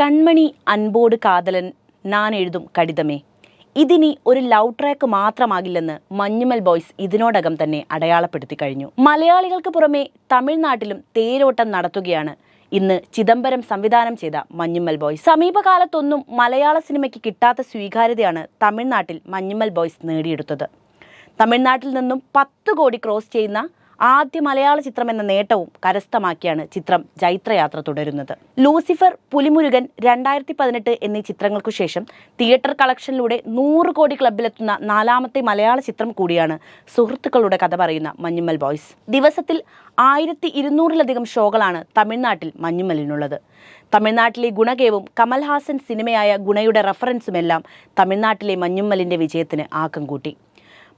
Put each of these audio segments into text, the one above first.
കൺമണി അൻപോട് കാതലൻ നാൻ എഴുതും കടിതമേ. ഇതിനി ഒരു ലവ് ട്രാക്ക് മാത്രമാകില്ലെന്ന് മഞ്ഞുമൽ ബോയ്സ് ഇതിനോടകം തന്നെ അടയാളപ്പെടുത്തി കഴിഞ്ഞു. മലയാളികൾക്ക് പുറമെ തമിഴ്നാട്ടിലും തേരോട്ടം നടത്തുകയാണ് ഇന്ന് ചിദംബരം സംവിധാനം ചെയ്ത മഞ്ഞുമ്മൽ ബോയ്സ്. സമീപകാലത്തൊന്നും മലയാള സിനിമയ്ക്ക് കിട്ടാത്ത സ്വീകാര്യതയാണ് തമിഴ്നാട്ടിൽ മഞ്ഞുമ്മൽ ബോയ്സ് നേടിയെടുത്തത്. തമിഴ്നാട്ടിൽ നിന്നും പത്ത് കോടി ക്രോസ് ചെയ്യുന്ന ആദ്യ മലയാള ചിത്രം എന്ന നേട്ടവും കരസ്ഥമാക്കിയാണ് ചിത്രം ജൈത്രയാത്ര തുടരുന്നത്. ലൂസിഫർ പുലിമുരുകൻ രണ്ടായിരത്തി പതിനെട്ട് എന്നീ ചിത്രങ്ങൾക്കു ശേഷം തിയേറ്റർ കളക്ഷനിലൂടെ നൂറ് കോടി ക്ലബിലെത്തുന്ന നാലാമത്തെ മലയാള ചിത്രം കൂടിയാണ് സുഹൃത്തുക്കളുടെ കഥ പറയുന്ന മഞ്ഞുമ്മൽ ബോയ്സ്. ദിവസത്തിൽ ആയിരത്തി ഇരുന്നൂറിലധികം ഷോകളാണ് തമിഴ്നാട്ടിൽ മഞ്ഞുമ്മലിനുള്ളത്. തമിഴ്നാട്ടിലെ ഗുണകേവും കമൽഹാസൻ സിനിമയായ ഗുണയുടെ റഫറൻസുമെല്ലാം തമിഴ്നാട്ടിലെ മഞ്ഞുമ്മലിന്റെ വിജയത്തിന് ആക്കം കൂട്ടി.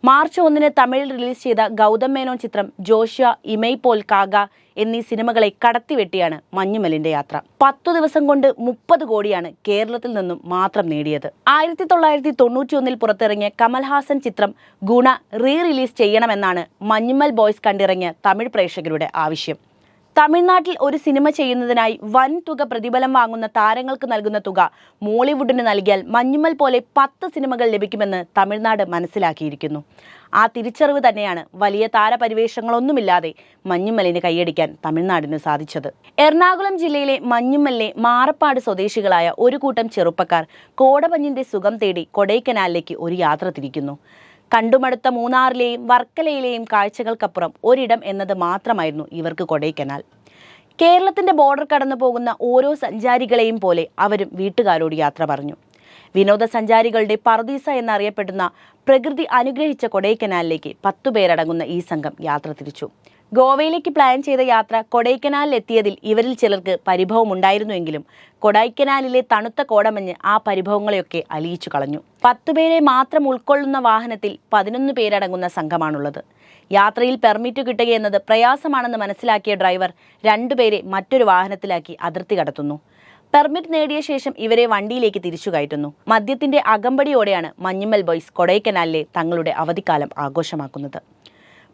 മാർച്ച് ഒന്നിന് തമിഴിൽ റിലീസ് ചെയ്ത ഗൗതം മേനോൻ ചിത്രം ജോഷ്യ ഇമയ് പോൽ കാഗ എന്നീ സിനിമകളെ കടത്തിവെട്ടിയാണ് മഞ്ഞുമലിന്റെ യാത്ര. പത്തു ദിവസം കൊണ്ട് മുപ്പത് കോടിയാണ് കേരളത്തിൽ നിന്നും മാത്രം നേടിയത്. ആയിരത്തി തൊള്ളായിരത്തി തൊണ്ണൂറ്റി ഒന്നിൽ പുറത്തിറങ്ങിയ കമൽഹാസൻ ചിത്രം ഗുണ റീ റിലീസ് ചെയ്യണമെന്നാണ് മഞ്ഞുമൽ ബോയ്സ് കണ്ടിറങ്ങിയ തമിഴ് പ്രേക്ഷകരുടെ ആവശ്യം. തമിഴ്നാട്ടിൽ ഒരു സിനിമ ചെയ്യുന്നതിനായി വൻ തുക പ്രതിഫലം വാങ്ങുന്ന താരങ്ങൾക്ക് നൽകുന്ന തുക മോളിവുഡിന് നൽകിയാൽ മഞ്ഞുമൽ പോലെ പത്ത് സിനിമകൾ ലഭിക്കുമെന്ന് തമിഴ്നാട് മനസ്സിലാക്കിയിരിക്കുന്നു. ആ തിരിച്ചറിവ് തന്നെയാണ് വലിയ താരപരിവേഷങ്ങളൊന്നുമില്ലാതെ മഞ്ഞുമലിന് കൈയടിക്കാൻ തമിഴ്നാടിന് സാധിച്ചത്. എറണാകുളം ജില്ലയിലെ മഞ്ഞുമലിലെ മാറപ്പാട് സ്വദേശികളായ ഒരു കൂട്ടം ചെറുപ്പക്കാർ കോടമഞ്ഞിന്റെ സുഖം തേടി കൊടൈക്കനാലിലേക്ക് ഒരു യാത്ര തിരിക്കുന്നു. കണ്ടുമടുത്ത മൂന്നാറിലെയും വർക്കലയിലെയും കാഴ്ചകൾക്കപ്പുറം ഒരിടം എന്നത് മാത്രമായിരുന്നു ഇവർക്ക് കൊടൈക്കനാൽ. കേരളത്തിന്റെ ബോർഡർ കടന്നു പോകുന്ന ഓരോ സഞ്ചാരികളെയും പോലെ അവരും വീട്ടുകാരോട് യാത്ര പറഞ്ഞു. വിനോദസഞ്ചാരികളുടെ പറദീസ എന്നറിയപ്പെടുന്ന പ്രകൃതി അനുഗ്രഹിച്ച കൊടൈക്കനാലിലേക്ക് പത്തു പേരടങ്ങുന്ന ഈ സംഘം യാത്ര തിരിച്ചു. ഗോവയിലേക്ക് പ്ലാൻ ചെയ്ത യാത്ര കൊടൈക്കനാലിൽ എത്തിയതിൽ ഇവരിൽ ചിലർക്ക് പരിഭവമുണ്ടായിരുന്നുവെങ്കിലും കൊടൈക്കനാലിലെ തണുത്ത കോടമഞ്ഞ് ആ പരിഭവങ്ങളെയൊക്കെ അലിയിച്ചു കളഞ്ഞു. പത്തുപേരെ മാത്രം ഉൾക്കൊള്ളുന്ന വാഹനത്തിൽ പതിനൊന്ന് പേരടങ്ങുന്ന സംഘമാണുള്ളത്. യാത്രയിൽ പെർമിറ്റ് കിട്ടുകയെന്നത് പ്രയാസമാണെന്ന് മനസ്സിലാക്കിയ ഡ്രൈവർ രണ്ടുപേരെ മറ്റൊരു വാഹനത്തിലാക്കി അതിർത്തി കടത്തുന്നു. പെർമിറ്റ് നേടിയ ശേഷം ഇവരെ വണ്ടിയിലേക്ക് തിരിച്ചു കയറ്റുന്നു. മദ്യത്തിന്റെ അകമ്പടിയോടെയാണ് മഞ്ഞുമ്മൽ ബോയ്സ് കൊടൈക്കനാലിലെ തങ്ങളുടെ അവധിക്കാലം ആഘോഷമാക്കുന്നത്.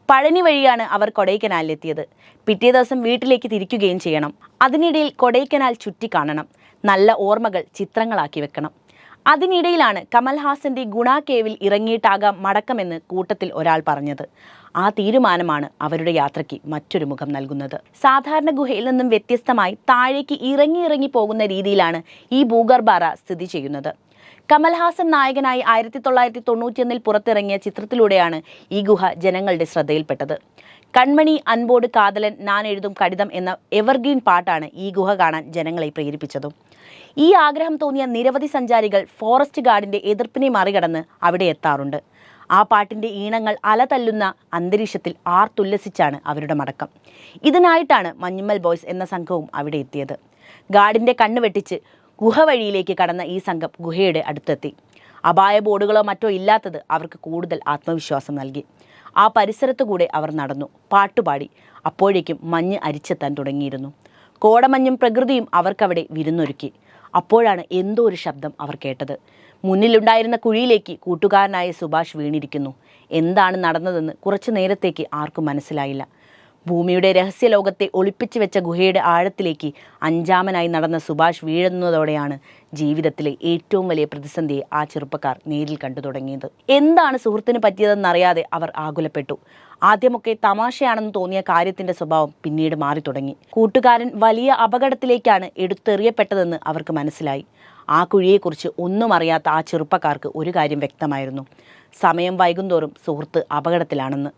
പഴനി വഴിയാണ് അവർ കൊടൈക്കനാലിലെത്തിയത്. പിറ്റേ ദിവസം വീട്ടിലേക്ക് തിരിക്കുകയും ചെയ്യണം. അതിനിടയിൽ കൊടൈക്കനാൽ ചുറ്റിക്കാണണം നല്ല ഓർമ്മകൾ ചിത്രങ്ങളാക്കി വെക്കണം. അതിനിടയിലാണ് കമൽഹാസന്റെ ഗുണ കേവിൽ ഇറങ്ങിയിട്ടാകാം മടക്കമെന്ന് കൂട്ടത്തിൽ ഒരാൾ പറഞ്ഞത്. ആ തീരുമാനമാണ് അവരുടെ യാത്രയ്ക്ക് മറ്റൊരു മുഖം നൽകുന്നത്. സാധാരണ ഗുഹയിൽ നിന്നും വ്യത്യസ്തമായി താഴേക്ക് ഇറങ്ങി ഇറങ്ങി പോകുന്ന രീതിയിലാണ് ഈ ഭൂഗർഭാറ സ്ഥിതി ചെയ്യുന്നത്. കമൽഹാസൻ നായകനായി ആയിരത്തി തൊള്ളായിരത്തി തൊണ്ണൂറ്റിയൊന്നിൽ പുറത്തിറങ്ങിയ ചിത്രത്തിലൂടെയാണ് ഈ ഗുഹ ജനങ്ങളുടെ ശ്രദ്ധയിൽപ്പെട്ടത്. കൺമണി അൻപോട് കാതലൻ നാൻ എഴുതും കടിതം എന്ന എവർഗ്രീൻ പാട്ടാണ് ഈ ഗുഹ കാണാൻ ജനങ്ങളെ പ്രേരിപ്പിച്ചതും. ഈ ആഗ്രഹം തോന്നിയ നിരവധി സഞ്ചാരികൾ ഫോറസ്റ്റ് ഗാർഡിന്റെ എതിർപ്പിനെ മറികടന്ന് അവിടെ എത്താറുണ്ട്. ആ പാട്ടിന്റെ ഈണങ്ങൾ അലതല്ലുന്ന അന്തരീക്ഷത്തിൽ ആർത്തുല്ലസിച്ചാണ് അവരുടെ മടക്കം. ഇതിനായിട്ടാണ് മഞ്ഞുമ്മൽ ബോയ്സ് എന്ന സംഘവും അവിടെ എത്തിയത്. ഗാർഡിന്റെ കണ്ണ് വെട്ടിച്ച് ഗുഹ വഴിയിലേക്ക് കടന്ന ഈ സംഘം ഗുഹയുടെ അടുത്തെത്തി. അപായ ബോർഡുകളോ മറ്റോ ഇല്ലാത്തത് അവർക്ക് കൂടുതൽ ആത്മവിശ്വാസം നൽകി. ആ പരിസരത്തു കൂടെ അവർ നടന്നു. പാട്ടുപാടി. അപ്പോഴേക്കും മഞ്ഞ് അരിച്ചെത്താൻ തുടങ്ങിയിരുന്നു. കോടമഞ്ഞും പ്രകൃതിയും അവർക്കവിടെ വിരുന്നൊരുക്കി. അപ്പോഴാണ് എന്തോ ഒരു ശബ്ദം അവർ കേട്ടത്. മുന്നിലുണ്ടായിരുന്ന കുഴിയിലേക്ക് കൂട്ടുകാരനായ സുഭാഷ് വീണിരിക്കുന്നു. എന്താണ് നടന്നതെന്ന് കുറച്ചു നേരത്തേക്ക് ആർക്കും മനസ്സിലായില്ല. ഭൂമിയുടെ രഹസ്യലോകത്തെ ഒളിപ്പിച്ചു വെച്ച ഗുഹയുടെ ആഴത്തിലേക്ക് അഞ്ചാമനായി നടന്ന സുഭാഷ് വീഴുന്നതോടെയാണ് ജീവിതത്തിലെ ഏറ്റവും വലിയ പ്രതിസന്ധിയെ ആ ചെറുപ്പക്കാർ നേരിൽ കണ്ടു തുടങ്ങിയത്. എന്താണ് സുഹൃത്തിന് പറ്റിയതെന്നറിയാതെ അവർ ആകുലപ്പെട്ടു. ആദ്യമൊക്കെ തമാശയാണെന്ന് തോന്നിയ കാര്യത്തിന്റെ സ്വഭാവം പിന്നീട് മാറി തുടങ്ങി. കൂട്ടുകാരൻ വലിയ അപകടത്തിലേക്കാണ് എടുത്തെറിയപ്പെട്ടതെന്ന് അവർക്ക് മനസ്സിലായി. ആ കുഴിയെക്കുറിച്ച് ഒന്നും അറിയാത്ത ആ ചെറുപ്പക്കാർക്ക് ഒരു കാര്യം വ്യക്തമായിരുന്നു. സമയം വൈകുന്തോറും സുഹൃത്ത് അപകടത്തിലാണെന്ന്.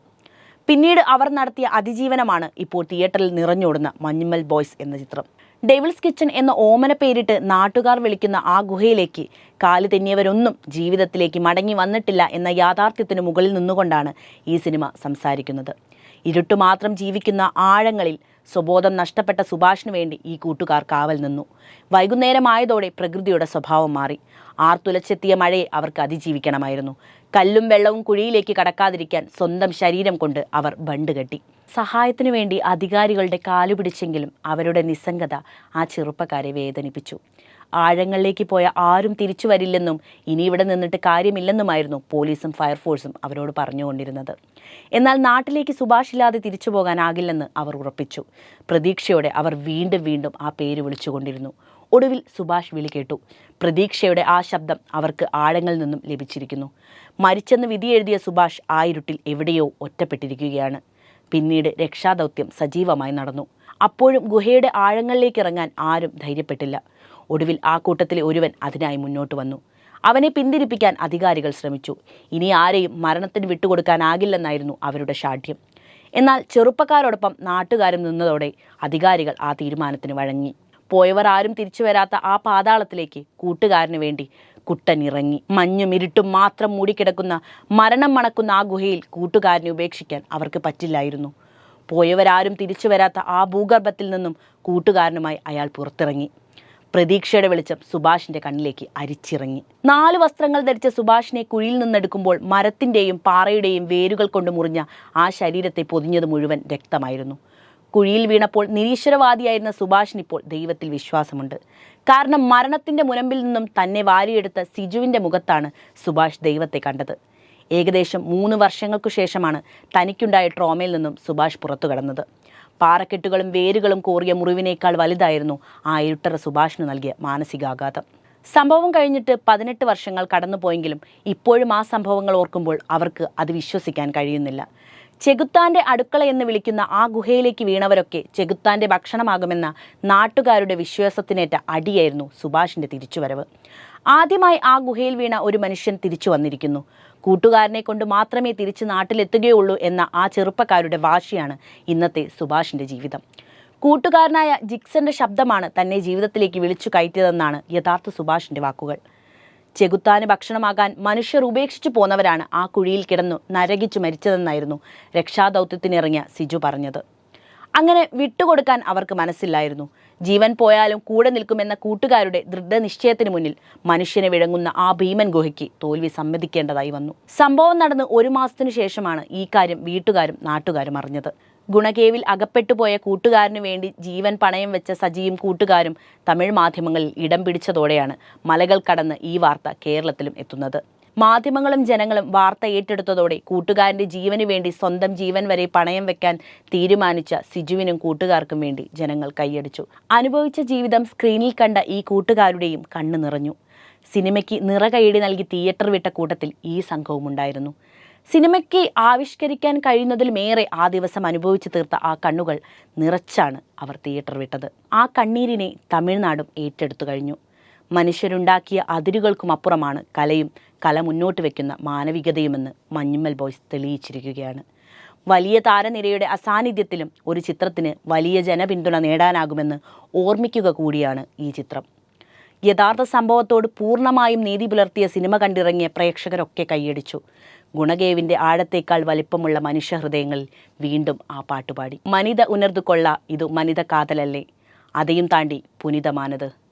പിന്നീട് അവർ നടത്തിയ അതിജീവനമാണ് ഇപ്പോൾ തിയേറ്ററിൽ നിറഞ്ഞോടുന്ന മഞ്ഞുമൽ ബോയ്സ് എന്ന ചിത്രം. ഡെവിൾസ് കിച്ചൺ എന്ന ഓമന പേരിട്ട് നാട്ടുകാർ വിളിക്കുന്ന ആ ഗുഹയിലേക്ക് കാൽ തെന്നിയവരൊന്നും ജീവിതത്തിലേക്ക് മടങ്ങി വന്നിട്ടില്ല എന്ന യാഥാർത്ഥ്യത്തിന് മുകളിൽ നിന്നുകൊണ്ടാണ് ഈ സിനിമ സംസാരിക്കുന്നത്. ഇരുട്ടു മാത്രം ജീവിക്കുന്ന ആഴങ്ങളിൽ സ്വബോധം നഷ്ടപ്പെട്ട സുഭാഷിനു വേണ്ടി ഈ കൂട്ടുകാർ കാവൽ നിന്നു. വൈകുന്നേരമായതോടെ പ്രകൃതിയുടെ സ്വഭാവം മാറി. ആർത്തുലച്ചെത്തിയ മഴയെ അവർക്ക് അതിജീവിക്കണമായിരുന്നു. കല്ലും വെള്ളവും കുഴിയിലേക്ക് കടക്കാതിരിക്കാൻ സ്വന്തം ശരീരം കൊണ്ട് അവർ ബണ്ട് കെട്ടി. സഹായത്തിനു വേണ്ടി അധികാരികളുടെ കാലുപിടിച്ചെങ്കിലും അവരുടെ നിസ്സംഗത ആ ചെറുപ്പക്കാരെ വേദനിപ്പിച്ചു. ആഴങ്ങളിലേക്ക് പോയ ആരും തിരിച്ചു വരില്ലെന്നും ഇനി ഇവിടെ നിന്നിട്ട് കാര്യമില്ലെന്നുമായിരുന്നു പോലീസും ഫയർഫോഴ്സും അവരോട് പറഞ്ഞുകൊണ്ടിരുന്നത്. എന്നാൽ നാട്ടിലേക്ക് സുഭാഷ് ഇല്ലാതെ തിരിച്ചു പോകാനാകില്ലെന്ന് അവർ ഉറപ്പിച്ചു. പ്രതീക്ഷയോടെ അവർ വീണ്ടും വീണ്ടും ആ പേര് വിളിച്ചുകൊണ്ടിരുന്നു. ഒടുവിൽ സുഭാഷ് വിളി കേട്ടു. പ്രതീക്ഷയുടെ ആ ശബ്ദം അവർക്ക് ആഴങ്ങളിൽ നിന്നും ലഭിച്ചിരിക്കുന്നു. മരിച്ചെന്ന് വിധി എഴുതിയ സുഭാഷ് ആ ഇരുട്ടിൽ എവിടെയോ ഒറ്റപ്പെട്ടിരിക്കുകയാണ്. പിന്നീട് രക്ഷാദൗത്യം സജീവമായി നടന്നു. അപ്പോഴും ഗുഹയുടെ ആഴങ്ങളിലേക്ക് ഇറങ്ങാൻ ആരും ധൈര്യപ്പെട്ടില്ല. ഒടുവിൽ ആ കൂട്ടത്തിലെ ഒരുവൻ അതിനായി മുന്നോട്ട് വന്നു. അവനെ പിന്തിരിപ്പിക്കാൻ അധികാരികൾ ശ്രമിച്ചു. ഇനി ആരെയും മരണത്തിന് വിട്ടുകൊടുക്കാനാകില്ലെന്നായിരുന്നു അവരുടെ ഷാഠ്യം എന്നാൽ ചെറുപ്പക്കാരോടൊപ്പം നാട്ടുകാരും നിന്നതോടെ അധികാരികൾ ആ തീരുമാനത്തിന് വഴങ്ങി. പോയവർ ആരും തിരിച്ചു വരാത്ത ആ പാതാളത്തിലേക്ക് കൂട്ടുകാരന് വേണ്ടി കുട്ടനിറങ്ങി മഞ്ഞും ഇരുട്ടും മാത്രം മൂടിക്കിടക്കുന്ന മരണം മണക്കുന്ന ആ ഗുഹയിൽ കൂട്ടുകാരനെ ഉപേക്ഷിക്കാൻ അവർക്ക് പറ്റില്ലായിരുന്നു. പോയവരാരും തിരിച്ചു വരാത്ത ആ ഭൂഗർഭത്തിൽ നിന്നും കൂട്ടുകാരനുമായി അയാൾ പുറത്തിറങ്ങി. പ്രതീക്ഷയുടെ വെളിച്ചം സുഭാഷിന്റെ കണ്ണിലേക്ക് അരിച്ചിറങ്ങി. നാല് വസ്ത്രങ്ങൾ ധരിച്ച സുഭാഷിനെ കുഴിയിൽ നിന്നെടുക്കുമ്പോൾ മരത്തിന്റെയും പാറയുടെയും വേരുകൾ കൊണ്ട് മുറിഞ്ഞ ആ ശരീരത്തെ പൊതിഞ്ഞത് മുഴുവൻ രക്തമായിരുന്നു. കുഴിയിൽ വീണപ്പോൾ നിരീശ്വരവാദിയായിരുന്ന സുഭാഷിന് ഇപ്പോൾ ദൈവത്തിൽ വിശ്വാസമുണ്ട്. കാരണം മരണത്തിന്റെ മുനമ്പിൽ നിന്നും തന്നെ വാരിയെടുത്ത സിജുവിന്റെ മുഖത്താണ് സുഭാഷ് ദൈവത്തെ കണ്ടത്. ഏകദേശം മൂന്ന് വർഷങ്ങൾക്കു ശേഷമാണ് തനിക്കുണ്ടായ ട്രോമയിൽ നിന്നും സുഭാഷ് പുറത്തു കടന്നത് പാറക്കെട്ടുകളും വേരുകളും കോറിയ മുറിവിനേക്കാൾ വലുതായിരുന്നു ആ ഇരുട്ടറ സുഭാഷിന് നൽകിയ മാനസികാഘാതം. സംഭവം കഴിഞ്ഞിട്ട് പതിനെട്ട് വർഷങ്ങൾ കടന്നുപോയെങ്കിലും ഇപ്പോഴും ആ സംഭവങ്ങൾ ഓർക്കുമ്പോൾ അവർക്ക് അത് വിശ്വസിക്കാൻ കഴിയുന്നില്ല. ചെകുത്താന്റെ അടുക്കള എന്ന് വിളിക്കുന്ന ആ ഗുഹയിലേക്ക് വീണവരൊക്കെ ചെകുത്താന്റെ ഭക്ഷണമാകുമെന്ന നാട്ടുകാരുടെ വിശ്വാസത്തിനേറ്റ അടിയായിരുന്നു സുഭാഷിന്റെ തിരിച്ചുവരവ്. ആദ്യമായി ആ ഗുഹയിൽ വീണ ഒരു മനുഷ്യൻ തിരിച്ചു വന്നിരിക്കുന്നു. കൂട്ടുകാരനെ കൊണ്ട് മാത്രമേ തിരിച്ച് നാട്ടിലെത്തുകയുള്ളൂ എന്ന ആ ചെറുപ്പക്കാരുടെ വാശിയാണ് ഇന്നത്തെ സുഭാഷിന്റെ ജീവിതം. കൂട്ടുകാരനായ ജിക്സന്റെ ശബ്ദമാണ് തന്നെ ജീവിതത്തിലേക്ക് വിളിച്ചു കയറ്റിയതെന്നാണ് യഥാർത്ഥ സുഭാഷിന്റെ വാക്കുകൾ. ചെകുത്താന് ഭക്ഷണമാകാൻ മനുഷ്യർ ഉപേക്ഷിച്ചു പോന്നവരാണ് ആ കുഴിയിൽ കിടന്നു നരകിച്ചു മരിച്ചതെന്നായിരുന്നു രക്ഷാദൗത്യത്തിനിറങ്ങിയ സിജു പറഞ്ഞത്. അങ്ങനെ വിട്ടുകൊടുക്കാൻ അവർക്ക് മനസ്സില്ലായിരുന്നു. ജീവൻ പോയാലും കൂടെ നിൽക്കുമെന്ന കൂട്ടുകാരുടെ ദൃഢനിശ്ചയത്തിന് മുന്നിൽ മനുഷ്യനെ വിഴങ്ങുന്ന ആ ഭീമൻ ഗുഹയ്ക്ക് തോൽവി സമ്മതിക്കേണ്ടതായി വന്നു. സംഭവം നടന്ന് ഒരു മാസത്തിനു ശേഷമാണ് ഈ കാര്യം വീട്ടുകാരും നാട്ടുകാരും അറിഞ്ഞത്. ഗുണകേവിൽ അകപ്പെട്ടുപോയ കൂട്ടുകാരനു വേണ്ടി ജീവൻ പണയം വെച്ച സജിയും കൂട്ടുകാരും തമിഴ് മാധ്യമങ്ങളിൽ ഇടം പിടിച്ചതോടെയാണ് മലകൾ കടന്ന് ഈ വാർത്ത കേരളത്തിലും എത്തുന്നത്. മാധ്യമങ്ങളും ജനങ്ങളും വാർത്ത ഏറ്റെടുത്തതോടെ കൂട്ടുകാരന്റെ ജീവന് വേണ്ടി സ്വന്തം ജീവൻ വരെ പണയം വെക്കാൻ തീരുമാനിച്ച സിജുവിനും കൂട്ടുകാർക്കും വേണ്ടി ജനങ്ങൾ കൈയടിച്ചു. അനുഭവിച്ച ജീവിതം സ്ക്രീനിൽ കണ്ട ഈ കൂട്ടുകാരുടെയും കണ്ണു നിറഞ്ഞു. സിനിമയ്ക്ക് നിറകൈയടി നൽകി തിയേറ്റർ വിട്ട കൂട്ടത്തിൽ ഈ സംഘവും ഉണ്ടായിരുന്നു സിനിമയ്ക്ക് ആവിഷ്കരിക്കാൻ കഴിയുന്നതിലുമേറെ ആ ദിവസം അനുഭവിച്ചു തീർത്ത ആ കണ്ണുകൾ നിറച്ചാണ് അവർ തിയേറ്റർ വിട്ടത്. ആ കണ്ണീരിനെ തമിഴ്നാടും ഏറ്റെടുത്തു കഴിഞ്ഞു. മനുഷ്യരുണ്ടാക്കിയ അതിരുകൾക്കും അപ്പുറമാണ് കലയും കല മുന്നോട്ട് വയ്ക്കുന്ന മാനവികതയുമെന്ന് മഞ്ഞുമ്മൽ ബോയ്സ് തെളിയിച്ചിരിക്കുകയാണ്. വലിയ താരനിരയുടെ അസാന്നിധ്യത്തിലും ഒരു ചിത്രത്തിന് വലിയ ജനപിന്തുണ നേടാനാകുമെന്ന് ഓർമ്മിക്കുക കൂടിയാണ് ഈ ചിത്രം. യഥാർത്ഥ സംഭവത്തോട് പൂർണമായും നീതി പുലർത്തിയ സിനിമ കണ്ടിറങ്ങിയ പ്രേക്ഷകരൊക്കെ കൈയടിച്ചു. ഗുണഗേവിന്റെ ആഴത്തേക്കാൾ വലിപ്പമുള്ള മനുഷ്യഹൃദയങ്ങളിൽ വീണ്ടും ആ പാട്ടുപാടി. മനിത ഉണർന്നു കൊള്ള ഇതു മനിത കാതലല്ലേ? അതെയും താണ്ടി പുനിതമാനത്.